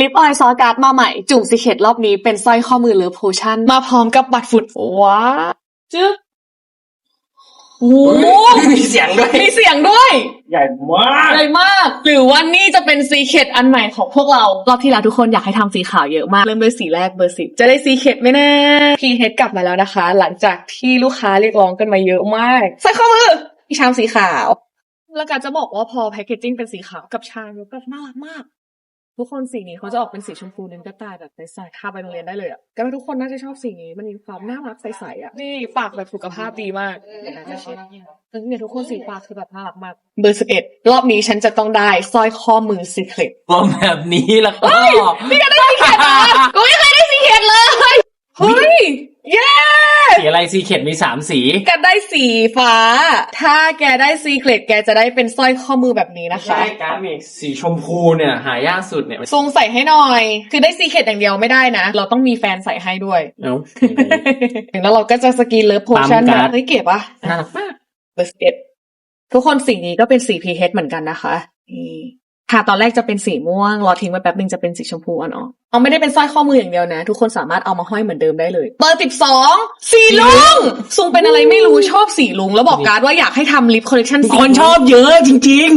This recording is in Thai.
ลิปออยล์ซอการ์ดมาใหม่ จุ่มซีเคดรอบนี้เป็นสร้อยข้อมือเลิฟโพชั่น มาพร้อมกับบัตรฝุ่นว้าจึ๊บโอ้โหมีเสียงด้วย มีเสียงด้วย ใหญ่มากใหญ่มาก หรือว่านี่จะเป็นซีเคดอันใหม่ของพวกเรา รอบที่แล้วทุกคนอยากให้ทำสีขาวเยอะมาก เริ่มด้วยสีแรกเบอร์สิบจะได้ซีเคดไหมนะพีเฮดกลับมาแล้วนะคะ หลังจากที่ลูกค้าเรียกร้องกันมาเยอะมากใส่ข้อมืออีชามสีขาว แล้วการจะบอกว่าพอแพคเกจจิ้งเป็นสีขาวกับชามแล้วก็น่ารักมาก ทุกคนสีนี้เขาจะออกเป็นสีชมพูเน้นกระต่ายแบบใสๆทาไปโรงเรียนได้เลยอะก็ว่าทุกคนน่าจะชอบสีนี้ มันมีความน่ารักใสๆอะ นี่ปากแบบสุขภาพดีมากเดี๋ยวนะจะเช็ดเนี่ยทุกคนสีปากคือแบบน่ารักมาก เบอร์สิบเอ็ดรอบนี้ฉันจะต้องได้สร้อยข้อมือสีเคล็ดพอแบบนี้แล้วก็พี่ก็ได้สีเข็ดอะกูไม่เคยได้สีเข็ดเลย เฮ้ย เย้สี อะไรซีเข็ดมีสามสี แกได้สีฟ้า ถ้าแกได้ซีเคล็ดแกจะได้เป็นสร้อยข้อมือแบบนี้นะคะ ใช่การดมีสีชมพูเนี่ย หายากสุดเนี่ย ทรงใส่ให้หน่อย คือได้ซีเคล็ดอย่างเดียวไม่ได้นะ เราต้องมีแฟนใส่ให้ด้วย เอ้าแล้วเราก็จะสกินเลิฟโพชั่นปั๊มการ์ดนะเฮ้ยเก็บปะน่ารักมากเบอร์สิบเอ็ดทุกคนสีนี้ก็เป็นสี pH เหมือนกันนะคะนี่ ค่ะ ตอนแรกจะเป็นสีม่วง รอทิ้งไว้แป๊บนึงจะเป็นสีชมพูอ่อนๆเอาไม่ได้เป็นสร้อยข้อมืออย่างเดียวนะ ทุกคนสามารถเอามาห้อยเหมือนเดิมได้เลยเบอร์สิบสองสีลุงซุงเป็นอะไรไม่รู้ชอบสีลุงแล้วบอกการ์ดว่าอยากให้ทำลิปคอลเลคชันทุกสีคนชอบเยอะจริง